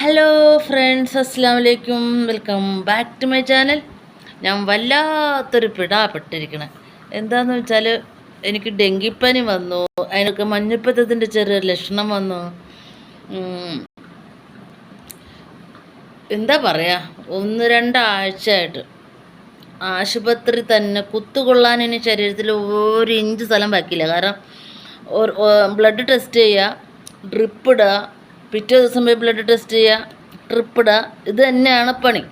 Hello friends അസ്സാം വലൈക്കും welcome back to my channel ഞാൻ വല്ലാത്തൊരു പിടാപ്പെട്ടിരിക്കണേ എന്താന്ന് വെച്ചാൽ എനിക്ക് ഡെങ്കിപ്പനി വന്നു. അതിനൊക്കെ മഞ്ഞപ്പിത്തത്തിന്റെ ചെറിയൊരു ലക്ഷണം വന്നു. എന്താ പറയുക ഒന്ന് രണ്ടാഴ്ചയായിട്ട് ആശുപത്രി തന്നെ കുത്തുകൊള്ളാൻ ഇനി ശരീരത്തിൽ ഒരു ഇഞ്ച് സ്ഥലം ബാക്കിയില്ല. കാരണം ബ്ലഡ് ടെസ്റ്റ് ചെയ്യുക ഡ്രിപ്പ് ഇടുക പിറ്റേ ദിവസം പോയി ബ്ലഡ് ടെസ്റ്റ് ചെയ്യുക ട്രിപ്പിടുക ഇത് തന്നെയാണ് പണി.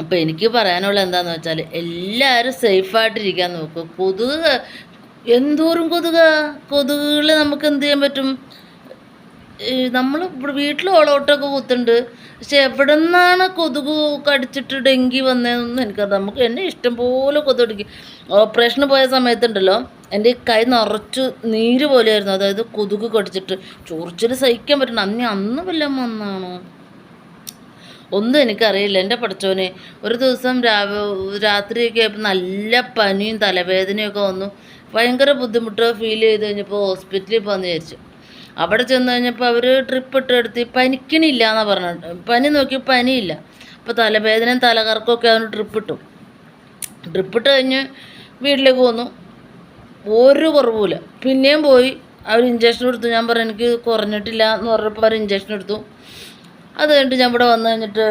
അപ്പോൾ എനിക്ക് പറയാനുള്ള എന്താണെന്ന് വെച്ചാൽ എല്ലാവരും സേഫായിട്ടിരിക്കാൻ നോക്കുക കൊതുക് എന്തോരം കൊതുക? കൊതുകുകൾ നമുക്ക് എന്ത് ചെയ്യാൻ പറ്റും? നമ്മൾ ഇവിടെ വീട്ടിൽ ഓളോട്ടൊക്കെ കുത്തുണ്ട് പക്ഷെ എവിടെ നിന്നാണ് കൊതുക് കടിച്ചിട്ട് ഡെങ്കി വന്നതെന്നൊന്നും എനിക്കറിയാം നമുക്ക് എന്നെ ഇഷ്ടം പോലെ കൊതുകടിക്കും ഓപ്പറേഷന് പോയ സമയത്തുണ്ടല്ലോ എന്റെ കൈ നിറച്ച് നീര് പോലെയായിരുന്നു. അതായത് കൊതുക് കടിച്ചിട്ട് ചൊറിച്ചിൽ സഹിക്കാൻ പറ്റണം അന്ന് അന്ന് വല്ലതും വന്നാണോ? ഒന്നും എനിക്കറിയില്ല. എന്റെ പഠിച്ചോനെ ഒരു ദിവസം രാത്രിയൊക്കെ ആയപ്പോൾ നല്ല പനിയും തലവേദനയൊക്കെ വന്നു. ഭയങ്കര ബുദ്ധിമുട്ട് ഫീൽ ചെയ്ത് കഴിഞ്ഞപ്പോൾ ഹോസ്പിറ്റലിൽ പോകാമെന്ന് വിചാരിച്ചു. അവിടെ ചെന്ന് കഴിഞ്ഞപ്പോൾ അവർ ട്രിപ്പ് ഇട്ട് എടുത്ത് പനിക്കണില്ല എന്നാണ് പറഞ്ഞത്. പനി നോക്കി പനിയില്ല. അപ്പോൾ തലവേദനയും തലകറക്കമൊക്കെ അവന് ട്രിപ്പ് ഇട്ടു. ട്രിപ്പ് ഇട്ട് കഴിഞ്ഞ് വീട്ടിലേക്ക് പോന്നു. ഒരു കുറവുമില്ല പിന്നെയും പോയി അവർ ഇഞ്ചക്ഷൻ എടുത്തു. ഞാൻ പറഞ്ഞു എനിക്ക് കുറഞ്ഞിട്ടില്ല എന്ന് പറഞ്ഞപ്പോൾ അവർ ഇഞ്ചക്ഷൻ എടുത്തു. അത് കഴിഞ്ഞിട്ട് ഞാൻ ഇവിടെ വന്നു കഴിഞ്ഞിട്ട്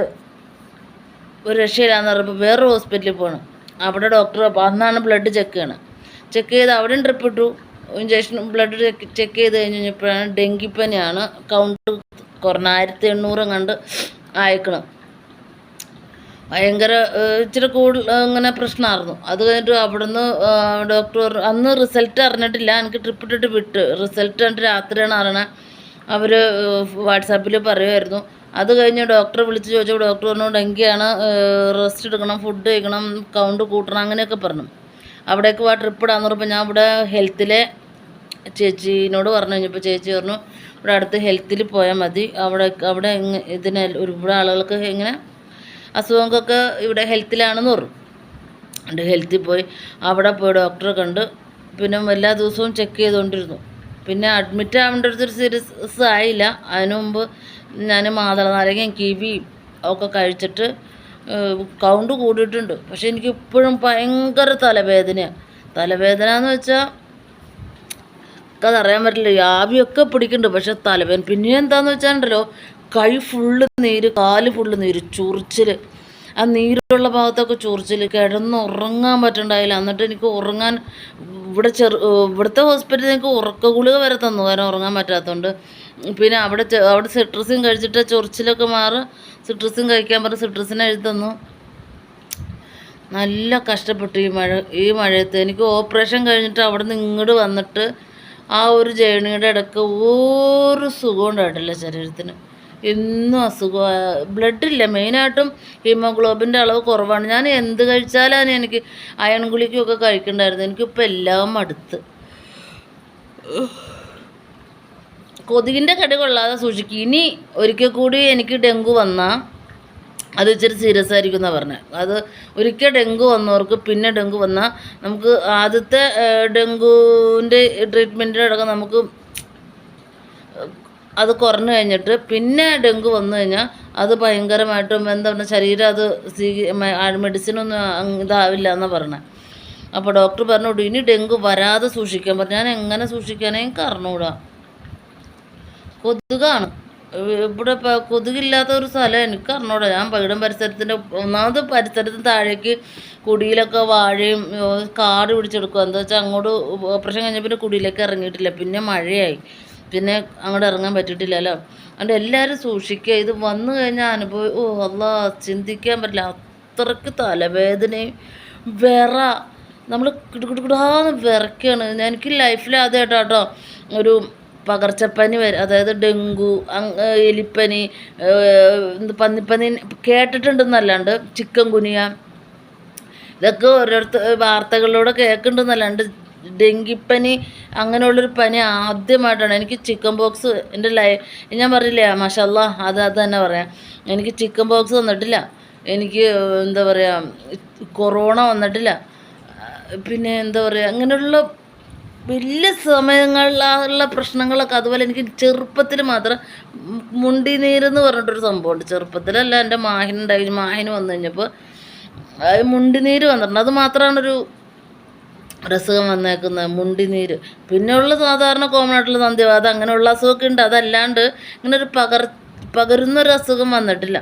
ഒരു രക്ഷയില്ലാന്ന് പറഞ്ഞപ്പോൾ വേറൊരു ഹോസ്പിറ്റലിൽ പോകണം അവിടെ ഡോക്ടർ അന്നാണ് ബ്ലഡ് ചെക്ക് ചെയ്യണം. ചെക്ക് ചെയ്ത് അവിടെയും ട്രിപ്പ് ഇട്ടു. ഇഞ്ചക്ഷൻ ബ്ലഡ് ചെക്ക് ചെയ്ത് കഴിഞ്ഞ് കഴിഞ്ഞപ്പോഴാണ് ഡെങ്കിപ്പനിയാണ് കൗണ്ട് കുറഞ്ഞ ആയിരത്തി എണ്ണൂറും കണ്ട് അയക്കണം ഭയങ്കര ഇച്ചിരി കൂടുതൽ ഇങ്ങനെ പ്രശ്നമായിരുന്നു അത് കഴിഞ്ഞിട്ട് അവിടുന്ന് ഡോക്ടർ അന്ന് റിസൾട്ട് അറിഞ്ഞിട്ടില്ല. എനിക്ക് ട്രിപ്പ് ഇട്ടിട്ട് വിട്ട്. റിസൾട്ട് കണ്ടിട്ട് രാത്രിയാണ് അറിയണത് അവർ വാട്സാപ്പിൽ പറയുമായിരുന്നു അത് കഴിഞ്ഞ് ഡോക്ടറെ വിളിച്ച് ചോദിച്ചപ്പോൾ ഡോക്ടർ പറഞ്ഞു ഡെങ്കിയാണ് റെസ്റ്റ് എടുക്കണം ഫുഡ് കഴിക്കണം കൗണ്ട് കൂട്ടണം അങ്ങനെയൊക്കെ പറഞ്ഞു. അവിടേക്ക് ആ ട്രിപ്പ് ഇടാന്ന് പറഞ്ഞപ്പോൾ ഞാൻ ഇവിടെ ഹെൽത്തിലെ ചേച്ചീനോട് പറഞ്ഞു കഴിഞ്ഞപ്പോൾ ചേച്ചി പറഞ്ഞു ഇവിടെ അടുത്ത് ഹെൽത്തിൽ പോയാൽ മതി. അവിടെ അവിടെ ഇതിന് ഒരുപാട് ആളുകൾക്ക് ഇങ്ങനെ അസുഖങ്ങൾക്കൊക്കെ ഇവിടെ ഹെൽത്തിലാണെന്ന് പറഞ്ഞു. എന്റെ ഹെൽത്തിൽ പോയി. അവിടെ പോയി ഡോക്ടറെ കണ്ട് പിന്നെ എല്ലാ ദിവസവും ചെക്ക് ചെയ്തുകൊണ്ടിരുന്നു. പിന്നെ അഡ്മിറ്റ് ആവേണ്ട ഒരു സീരിയസ് ആയില്ല. അതിനു മുമ്പ് ഞാൻ മാതള നാരങ്ങയും കിവിയും ഒക്കെ കഴിച്ചിട്ട് കൗണ്ട് കൂടിയിട്ടുണ്ട്. പക്ഷെ എനിക്ക് ഇപ്പോഴും ഭയങ്കര തലവേദനയാണ് തലവേദന എന്ന് വെച്ചാൽ അതറിയാൻ പറ്റില്ല. ആവിയൊക്കെ പിടിക്കുന്നുണ്ട്. പക്ഷെ തലവേദന പിന്നെ എന്താണെന്ന് വെച്ചാൽ വെച്ചാലുണ്ടല്ലോ കൈ ഫുള്ള് നീര് കാൽ ഫുള്ള് നീര് ചൊറിച്ചിൽ ആ നീരുള്ള ഭാഗത്തൊക്കെ ചൊറിച്ചിൽ കിടന്ന് ഉറങ്ങാൻ പറ്റണ്ടായില്ല. എന്നിട്ട് എനിക്ക് ഉറങ്ങാൻ ഇവിടെ ചെറു ഇവിടുത്തെ ഹോസ്പിറ്റലിൽ എനിക്ക് ഉറക്ക ഗുളിക വരെ തന്നു. കാരണം ഉറങ്ങാൻ പറ്റാത്തതുകൊണ്ട് പിന്നെ അവിടെ അവിടെ സിട്രസും കഴിച്ചിട്ട് ചൊറിച്ചിലൊക്കെ മാറി സിട്രസും കഴിക്കാൻ പറഞ്ഞ് സിട്രസിനെ എഴുതി തന്നു. നല്ല കഷ്ടപ്പെട്ടു ഈ മഴ ഈ മഴയത്ത്. എനിക്ക് ഓപ്പറേഷൻ കഴിഞ്ഞിട്ട് അവിടെ നിന്ന് ഇങ്ങോട്ട് വന്നിട്ട് ആ ഒരു ജേണിയുടെ ഇടയ്ക്ക് ഒരു സുഖം ഉണ്ടായിട്ടില്ല ശരീരത്തിന്. എന്നും അസുഖം. ബ്ലഡില്ല മെയിനായിട്ടും ഹീമോഗ്ലോബിന്റെ അളവ് കുറവാണ്. ഞാൻ എന്ത് കഴിച്ചാലാണ് എനിക്ക് അയൺ ഗുളികയൊക്കെ കഴിക്കണ്ടായിരുന്നു. എനിക്കിപ്പോൾ എല്ലാം അടുത്ത് കൊതുകിന്റെ കടി കൊള്ളാതെ സൂക്ഷിക്കും. ഇനി ഒരിക്കൽ കൂടി എനിക്ക് ഡെങ്കു വന്നാൽ അത് ഇച്ചിരി സീരിയസ് ആയിരിക്കും എന്നാണ് പറഞ്ഞത് അത് ഒരിക്കൽ ഡെങ്കു വന്നവർക്ക് പിന്നെ ഡെങ്കു വന്നാൽ നമുക്ക് ആദ്യത്തെ ഡെങ്കുവിന്റെ ട്രീറ്റ്മെന്റിനടക്കം നമുക്ക് അത് കുറഞ്ഞു കഴിഞ്ഞിട്ട് പിന്നെ ഡെങ്കു വന്നു കഴിഞ്ഞാൽ അത് ഭയങ്കരമായിട്ടും എന്താ പറയുക ശരീരം അത് മെഡിസിനൊന്നും ഇതാവില്ല എന്നാണ് പറഞ്ഞത് അപ്പോൾ ഡോക്ടർ പറഞ്ഞു ഇനി ഡെങ്കു വരാതെ സൂക്ഷിക്കാൻ പറഞ്ഞു. ഞാൻ എങ്ങനെ സൂക്ഷിക്കാനേ അറിഞ്ഞൂടാ കൊതുകാണ്. ഇവിടെ കൊതുകില്ലാത്ത ഒരു സ്ഥലം എനിക്ക് അറിഞ്ഞൂടാ ഞാൻ പൈടം പരിസരത്തിന്റെ ഒന്നാമത് പരിസരത്തിന് താഴേക്ക് കുടിയിലൊക്കെ വാഴയും കാട് പിടിച്ചെടുക്കുക എന്താ വെച്ചാൽ അങ്ങോട്ട് ഓപ്പറേഷൻ കഴിഞ്ഞ പിന്നെ കുടിയിലേക്ക് ഇറങ്ങിയിട്ടില്ല. പിന്നെ മഴയായി. പിന്നെ അങ്ങോട്ട് ഇറങ്ങാൻ പറ്റിയിട്ടില്ലല്ലോ. അതുകൊണ്ട് എല്ലാവരും സൂക്ഷിക്കുക. ഇത് വന്നു കഴിഞ്ഞാൽ അനുഭവം ഓ അല്ല ചിന്തിക്കാൻ പറ്റില്ല. അത്രയ്ക്ക് തലവേദനയും വിറ. നമ്മൾ കിടുകിടുകിടാന്ന് വിറക്കുകയാണ് എനിക്ക് ലൈഫിൽ ആദ്യമായിട്ടാണ് കേട്ടോ ഒരു പകർച്ചപ്പനി വരെ അതായത് ഡെങ്കു എലിപ്പനി പന്നിപ്പനി കേട്ടിട്ടുണ്ടെന്നല്ലാണ്ട് ചിക്കൻ കുനിയ ഇതൊക്കെ ഓരോരുത്തർ വാർത്തകളിലൂടെ കേൾക്കുന്നുണ്ടെന്നല്ലാണ്ട് ഡെങ്കിപ്പനി അങ്ങനെയുള്ളൊരു പനി ആദ്യമായിട്ടാണ്. എനിക്ക് ചിക്കൻ ബോക്സ് എന്റെ ലൈ ഞാൻ പറഞ്ഞില്ലേ മഷല്ല അത് അത് തന്നെ പറയാം. എനിക്ക് ചിക്കൻ ബോക്സ് വന്നിട്ടില്ല. എനിക്ക് എന്താ പറയുക കൊറോണ വന്നിട്ടില്ല. പിന്നെ എന്താ പറയുക അങ്ങനെയുള്ള വലിയ സമയങ്ങളിലുള്ള പ്രശ്നങ്ങളൊക്കെ അതുപോലെ എനിക്ക് ചെറുപ്പത്തിൽ മാത്രം മുണ്ടി നീരെന്ന് പറഞ്ഞിട്ടൊരു സംഭവമുണ്ട്. ചെറുപ്പത്തിലല്ല എന്റെ മാഹിനുണ്ടായി മാഹിന് വന്നു കഴിഞ്ഞപ്പോൾ. അത് മുണ്ടിനീര് വന്നിട്ടുണ്ട്. അത് മാത്രമാണ് ഒരു വന്നേക്കുന്ന മുണ്ടിനീര്. പിന്നെയുള്ള സാധാരണ കോമൺ ആയിട്ടുള്ള സന്ധ്യവാദം അങ്ങനെയുള്ള അസുഖമൊക്കെ ഉണ്ട്. അതല്ലാണ്ട് ഇങ്ങനെ ഒരു പകർ പകരുന്നൊരു അസുഖം വന്നിട്ടില്ല.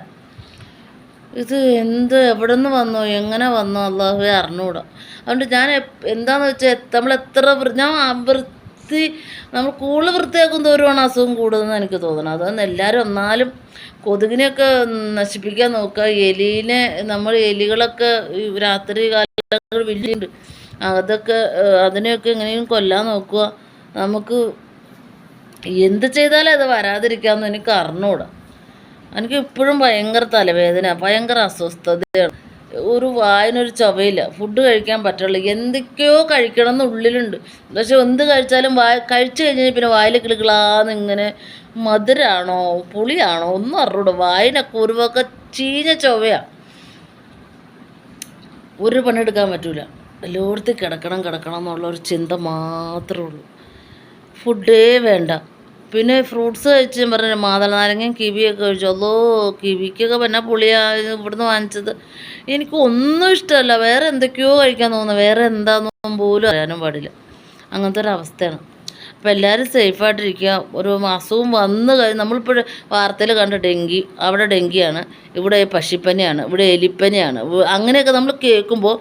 ഇത് എന്ത് എവിടെ നിന്ന് വന്നു? എങ്ങനെ വന്നു? അള്ളാഹുവെ അറിഞ്ഞുകൂടാ അതുകൊണ്ട് ഞാൻ എന്താണെന്ന് വെച്ചാൽ നമ്മൾ എത്ര ഞാൻ വൃത്തി നമ്മൾ കൂടുതൽ വൃത്തിയാക്കും തോറുമാണ് അസുഖം കൂടുതലെന്ന് എനിക്ക് തോന്നണം അതൊന്നും എല്ലാവരും എന്നാലും കൊതുകിനെയൊക്കെ നശിപ്പിക്കാൻ നോക്കുക. എലിനെ നമ്മൾ എലികളൊക്കെ രാത്രി കാലങ്ങളിൽ വലിയുണ്ട്. അതൊക്കെ അതിനെയൊക്കെ എങ്ങനെയും കൊല്ലാൻ നോക്കുക. നമുക്ക് എന്ത് ചെയ്താലും അത് വരാതിരിക്കാമെന്ന് എനിക്ക് അറിഞ്ഞൂടാ എനിക്ക് ഇപ്പോഴും ഭയങ്കര തലവേദന ഭയങ്കര അസ്വസ്ഥതയാണ്. ഒരു വായനൊരു ചൊവയില്ല ഫുഡ് കഴിക്കാൻ പറ്റുള്ളൂ. എന്തൊക്കെയോ കഴിക്കണം എന്ന് ഉള്ളിലുണ്ട് പക്ഷെ എന്ത് കഴിച്ചാലും വായ കഴിച്ചു കഴിഞ്ഞാൽ പിന്നെ വായിൽ കിളിക്കളാന്ന് ഇങ്ങനെ മധുരാണോ പുളിയാണോ ഒന്നും അറിഞ്ഞൂട വായന കുരുവൊക്കെ ചീഞ്ഞ ചൊവയാണ് ഒരു പണിയെടുക്കാൻ പറ്റൂല. എല്ലായിടത്തും കിടക്കണം കിടക്കണം എന്നുള്ള ഒരു ചിന്ത മാത്രമേ ഉള്ളൂ. ഫുഡേ വേണ്ട. പിന്നെ ഫ്രൂട്ട്സ് കഴിച്ച് പറഞ്ഞു മാതളനാരങ്ങയും മാതള നാരങ്ങയും കിവിയൊക്കെ കഴിച്ചു. അതോ കിവിക്കൊക്കെ പിന്നെ പുളിയാ ഇവിടുന്ന് വാങ്ങിച്ചത്. എനിക്ക് ഒന്നും ഇഷ്ടമല്ല. വേറെ എന്തൊക്കെയോ കഴിക്കാൻ തോന്നുന്നു. വേറെ എന്താണെന്നും പോലും അറിയാനും പാടില്ല. അങ്ങനത്തെ ഒരു അവസ്ഥയാണ്. അപ്പോൾ എല്ലാവരും സേഫായിട്ടിരിക്കുക ഒരു അസുഖം വന്നു കഴിഞ്ഞ് നമ്മളിപ്പോൾ വാർത്തയിൽ കണ്ട ഡെങ്കി അവിടെ ഡെങ്കിയാണ് ഇവിടെ പശിപ്പനിയാണ് ഇവിടെ എലിപ്പനിയാണ് അങ്ങനെയൊക്കെ നമ്മൾ കേൾക്കുമ്പോൾ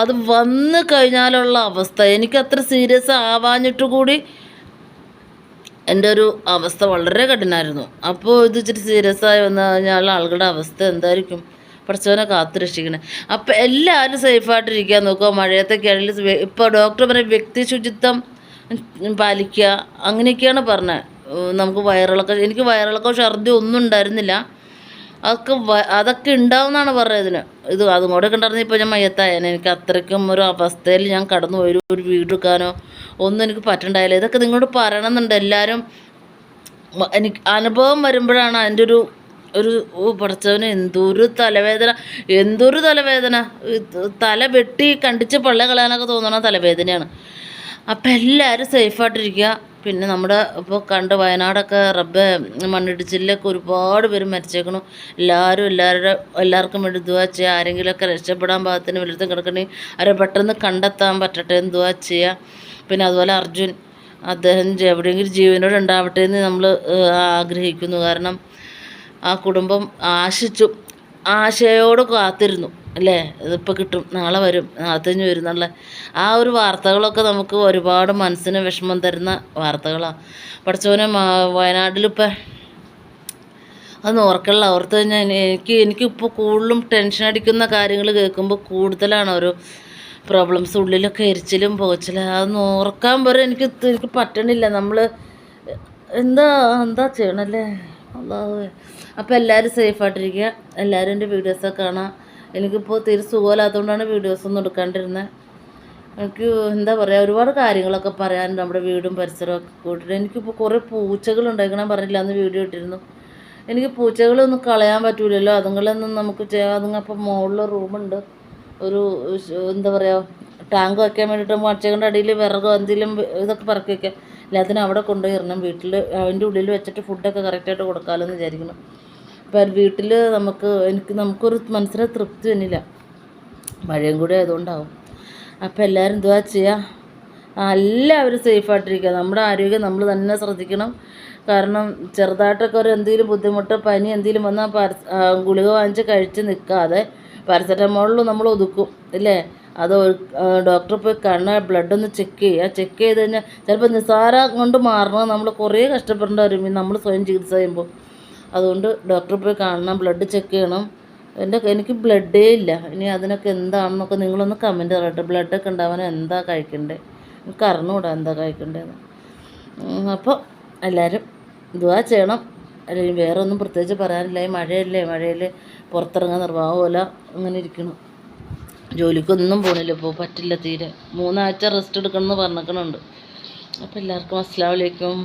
അത് വന്നു കഴിഞ്ഞാലുള്ള അവസ്ഥ. എനിക്ക് അത്ര സീരിയസ് ആവാഞ്ഞിട്ട് കൂടി എന്റെ ഒരു അവസ്ഥ വളരെ കഠിനമായിരുന്നു അപ്പോൾ ഇത് ഇച്ചിരി സീരിയസ് ആയി വന്നു കഴിഞ്ഞാൽ ആളുകളുടെ അവസ്ഥ എന്തായിരിക്കും? പഠിച്ചവനെ കാത്തു രക്ഷിക്കണേ. അപ്പോൾ എല്ലാവരും സേഫായിട്ടിരിക്കാൻ നോക്കുക. മഴയത്തെ ആണെങ്കിൽ ഇപ്പോൾ ഡോക്ടർ പറയും വ്യക്തി ശുചിത്വം പാലിക്കുക. അങ്ങനെയൊക്കെയാണ് പറഞ്ഞത്. നമുക്ക് വയറിളക്കം എനിക്ക് വയറിളക്കം ഛർദി ഒന്നും ഉണ്ടായിരുന്നില്ല. അതൊക്കെ അതൊക്കെ ഉണ്ടാവുമെന്നാണ് ഇതിന് ഇത് അതും കൂടെ കണ്ടായിരുന്നു ഇപ്പോൾ ഞാൻ മയ്യത്തായേനെ. എനിക്ക് അത്രയ്ക്കും ഒരു അവസ്ഥയിൽ ഞാൻ കടന്നു പോയി. ഒരു- വീടെടുക്കാനോ ഒന്നും എനിക്ക് പറ്റണ്ടായില്ല. ഇതൊക്കെ നിങ്ങളോട് പറയണമെന്നുണ്ട് എല്ലാവരും എനിക്ക് അനുഭവം വരുമ്പോഴാണ് അതിന്റെ ഒരു ഒരു പഠിച്ചവന് എന്തൊരു തലവേദന. എന്തൊരു തലവേദന. തല വെട്ടി കണ്ടിച്ച് പള്ള കളയാനൊക്കെ തോന്നണ തലവേദനയാണ്. അപ്പം എല്ലാവരും സേഫായിട്ടിരിക്കുക പിന്നെ നമ്മുടെ ഇപ്പോൾ കണ്ട് വയനാടൊക്കെ റബ്ബ് മണ്ണിടിച്ചിലൊക്കെ ഒരുപാട് പേര് മരിച്ചേക്കണു. എല്ലാവരും എല്ലാവരുടെ എല്ലാവർക്കും വേണ്ടി ദുവാ ചെയ്യുക ആരെങ്കിലുമൊക്കെ രക്ഷപ്പെടാൻ പാകത്തിന് വലുതും കിടക്കണേ. അവരെ പെട്ടെന്ന് കണ്ടെത്താൻ പറ്റട്ടെ. എന്ന് ദുവാ ചെയ്യുക പിന്നെ അതുപോലെ അർജുൻ അദ്ദേഹം എവിടെയെങ്കിലും ജീവനോട് ഉണ്ടാവട്ടെ എന്ന് നമ്മൾ ആഗ്രഹിക്കുന്നു. കാരണം ആ കുടുംബം ആശിച്ചു ആശയോട് കാത്തിരുന്നു. അല്ലേ? ഇതിപ്പോൾ കിട്ടും. നാളെ വരും. നാളത്തഞ്ഞ് വരും എന്നുള്ള ആ ഒരു വാർത്തകളൊക്കെ നമുക്ക് ഒരുപാട് മനസ്സിന് വിഷമം തരുന്ന വാർത്തകളാണ് പഠിച്ചവനെ വയനാട്ടിലിപ്പോൾ അതൊന്നും ഓർക്കല്ല ഓർത്ത് കഴിഞ്ഞാൽ എനി- എനിക്ക് എനിക്കിപ്പോൾ കൂടുതലും ടെൻഷൻ അടിക്കുന്ന കാര്യങ്ങൾ കേൾക്കുമ്പോൾ കൂടുതലാണ് ഒരു പ്രോബ്ലംസ് ഉള്ളിലൊക്കെ എരിച്ചിലും പോച്ചിലും. അതൊന്നും ഓർക്കാൻ വരെ എനിക്ക് എനിക്ക് പറ്റണില്ല. നമ്മൾ എന്താ എന്താ ചെയ്യണല്ലേ? അല്ലാതെ. അപ്പോൾ എല്ലാവരും സേഫായിട്ടിരിക്കുക എല്ലാവരും എന്റെ വീഡിയോസൊക്കെ കാണാം. എനിക്കിപ്പോൾ തീരെ സുഖമില്ലാത്തതുകൊണ്ടാണ് വീഡിയോസൊന്നും എടുക്കാണ്ടിരുന്നത് എനിക്ക് എന്താ പറയുക ഒരുപാട് കാര്യങ്ങളൊക്കെ പറയാനുണ്ട് നമ്മുടെ വീടും പരിസരമൊക്കെ കൂട്ടിയിട്ട് എനിക്കിപ്പോൾ കുറേ പൂച്ചകൾ ഉണ്ടാക്കണം പറഞ്ഞില്ല അന്ന് വീഡിയോ ഇട്ടിരുന്നു. എനിക്ക് പൂച്ചകളൊന്നും കളയാൻ പറ്റൂലല്ലോ. അതുങ്ങളൊന്നും നമുക്ക് ചെയ്യാം അതുങ്ങൾ അപ്പോൾ മുകളിൽ റൂമുണ്ട്. ഒരു എന്താ പറയുക ടാങ്ക് വയ്ക്കാൻ വേണ്ടിയിട്ട് മച്ചകളുടെ അടിയിൽ വിറകോ എന്തെങ്കിലും ഇതൊക്കെ പറക്കി വയ്ക്കാം എല്ലാത്തിനും അവിടെ കൊണ്ടുപോയി ഇടണം. വീട്ടിൽ അതിന്റെ ഉള്ളിൽ വെച്ചിട്ട് ഫുഡൊക്കെ കറക്റ്റായിട്ട് കൊടുക്കാമല്ലോ എന്ന് വിചാരിക്കണം അപ്പം വീട്ടിൽ നമുക്ക് എനിക്ക് നമുക്കൊരു മനസ്സിന് തൃപ്തി തന്നില്ല മഴയും കൂടി ആയതുകൊണ്ടാവും. അപ്പോൾ എല്ലാവരും എന്തുവാ ചെയ്യുക എല്ലാവരും സേഫായിട്ടിരിക്കുക നമ്മുടെ ആരോഗ്യം നമ്മൾ തന്നെ ശ്രദ്ധിക്കണം. കാരണം ചെറുതായിട്ടൊക്കെ ഒരു എന്തെങ്കിലും ബുദ്ധിമുട്ട് പനി എന്തെങ്കിലും വന്നാൽ പാരസ് ഗുളിക വാങ്ങിച്ച് കഴിച്ച് നിൽക്കാതെ പാരസെറ്റമോളിൽ നമ്മൾ ഒതുക്കും ഇല്ലേ? അത് ഡോക്ടറെ പോയി കണ്ണ് ബ്ലഡ് ഒന്ന് ചെക്ക് ചെയ്യുക ചെക്ക് ചെയ്ത് കഴിഞ്ഞാൽ ചിലപ്പോൾ നിസ്സാര കൊണ്ട് മാറണം. നമ്മൾ കുറേ കഷ്ടപ്പെടേണ്ടി വരും. നമ്മൾ സ്വയം ചികിത്സ ചെയ്യുമ്പോൾ അതുകൊണ്ട് ഡോക്ടറെ പോയി കാണണം ബ്ലഡ് ചെക്ക് ചെയ്യണം. എന്റെ എനിക്ക് ബ്ലഡേ ഇല്ല. ഇനി അതിനൊക്കെ എന്താണെന്നൊക്കെ നിങ്ങളൊന്ന് കമന്റ് പറയട്ടെ ബ്ലഡൊക്കെ ഉണ്ടാവാൻ എന്താ കഴിക്കണ്ടേ? എനിക്ക് അറിഞ്ഞുകൂടാ എന്താ കഴിക്കണ്ടേന്ന്. അപ്പോൾ എല്ലാവരും ഇതുവാ ചെയ്യണം. അല്ലെങ്കിൽ വേറെ ഒന്നും പ്രത്യേകിച്ച് പറയാനില്ല. ഈ മഴയല്ലേ മഴയിൽ പുറത്തിറങ്ങാൻ നിർവാഹമല്ല അങ്ങനെ ഇരിക്കണം. ജോലിക്കൊന്നും പോണില്ല. ഇപ്പോൾ പറ്റില്ല തീരെ. മൂന്നാഴ്ച റെസ്റ്റ് എടുക്കണം എന്ന് അപ്പോൾ എല്ലാവർക്കും അസ്സാം വലൈക്കും